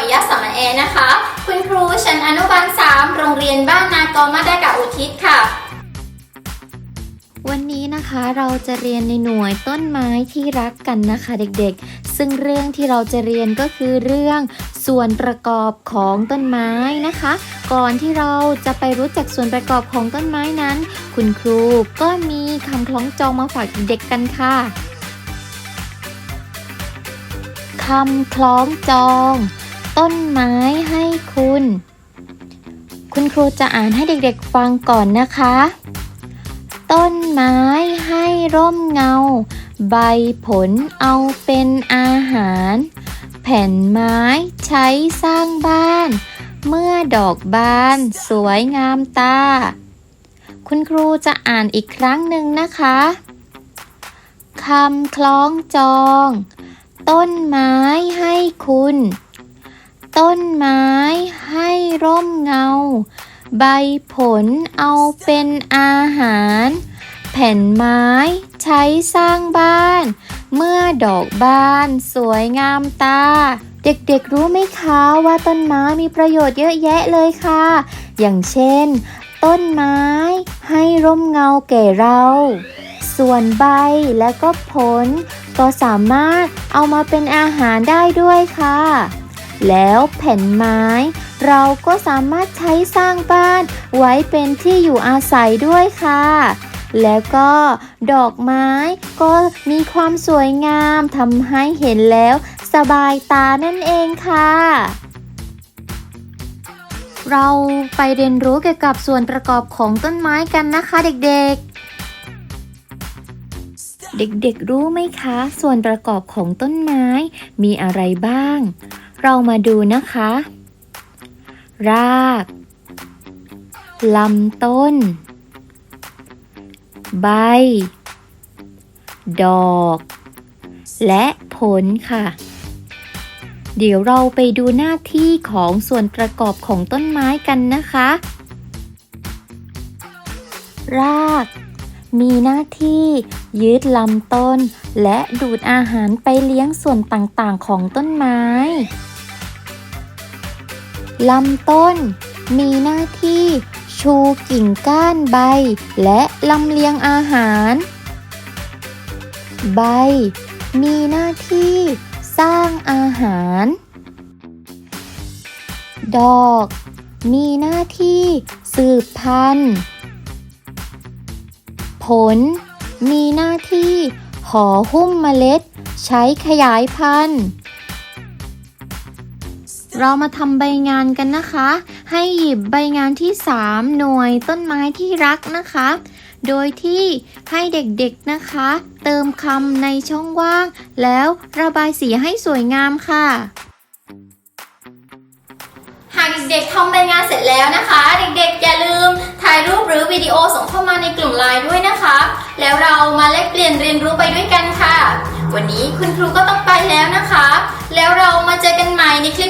วิยะสามเอนะคะ คุณครูชั้นอนุบาล 3 โรงเรียนบ้านนากอมาได้กับอุทิศค่ะ วันนี้นะคะเราจะเรียนในหน่วยต้นไม้ที่รักกันนะคะเด็กๆ ซึ่งเรื่องที่เราจะเรียนก็คือเรื่องส่วนประกอบของต้นไม้นะคะ ก่อนที่เราจะไปรู้จักส่วนประกอบของต้นไม้นั้น คุณครูก็มีคำคล้องจองมาฝากเด็กกันค่ะ คำคล้องจอง ต้นไม้ให้คุณ คุณครูจะอ่านให้เด็กๆฟังก่อนนะคะ ต้นไม้ให้ร่มเงา ใบผลเอาเป็นอาหาร แผ่นไม้ใช้สร้างบ้าน เมื่อดอกบานสวยงามตา คุณครูจะอ่านอีกครั้งหนึ่งนะคะคำคล้องจอง ต้นไม้ให้คุณ ต้นไม้ให้ร่มเงา ใบผลเอาเป็นอาหาร แผ่นไม้ใช้สร้างบ้าน เมื่อดอกบานสวยงามตา เด็กๆรู้ไหมคะว่าต้นไม้มีประโยชน์เยอะแยะเลยค่ะ อย่างเช่น ต้นไม้ให้ร่มเงาแก่เรา ส่วนใบและก็ผลก็สามารถเอามาเป็นอาหารได้ด้วยค่ะ แล้วแผ่นไม้ เราก็สามารถใช้สร้างบ้าน ไว้เป็นที่อยู่อาศัยด้วยค่ะ แล้วก็ดอกไม้ก็มีความสวยงามทำให้เห็นแล้วสบายตานั่นเองค่ะ เราไปเรียนรู้เกี่ยวกับส่วนประกอบของต้นไม้กันนะคะเด็กๆ เด็กๆรู้ไหมคะ ส่วนประกอบของต้นไม้มีอะไรบ้าง เรามาดูนะคะ รากลำต้น ใบ ดอก และผลค่ะ เดี๋ยวเราไปดูหน้าที่ของส่วนประกอบของต้นไม้กันนะคะ ราก มีหน้าที่ยึดลำต้น และดูดอาหารไปเลี้ยงส่วนต่างๆของต้นไม้ ลำต้น มีหน้าที่ชูกิ่งก้านใบ และลำเลียงอาหาร ใบ มีหน้าที่สร้างอาหาร ดอก มีหน้าที่สืบพันธุ์ ผล มีหน้าที่ห่อหุ้มเมล็ด ใช้ขยายพันธุ์ เรามาทำใบงานกันนะคะ ให้หยิบใบงานที่ 3 หน่วยต้นไม้ที่รักนะคะ โดยที่ให้เด็กๆนะคะ เติมคำในช่องว่าง แล้วระบายสีให้สวยงามค่ะหากเด็กๆทำใบงานเสร็จแล้วนะคะ เด็กๆอย่าลืม ถ่ายรูปหรือวิดีโอส่งเข้ามาในกลุ่มไลน์ด้วยนะคะ แล้วเรามาแลกเปลี่ยนเรียนรู้ไปด้วยกันค่ะ วันนี้คุณครูก็ต้องไปแล้วนะคะ แล้วเรามาเจอกันใหม่ในคลิป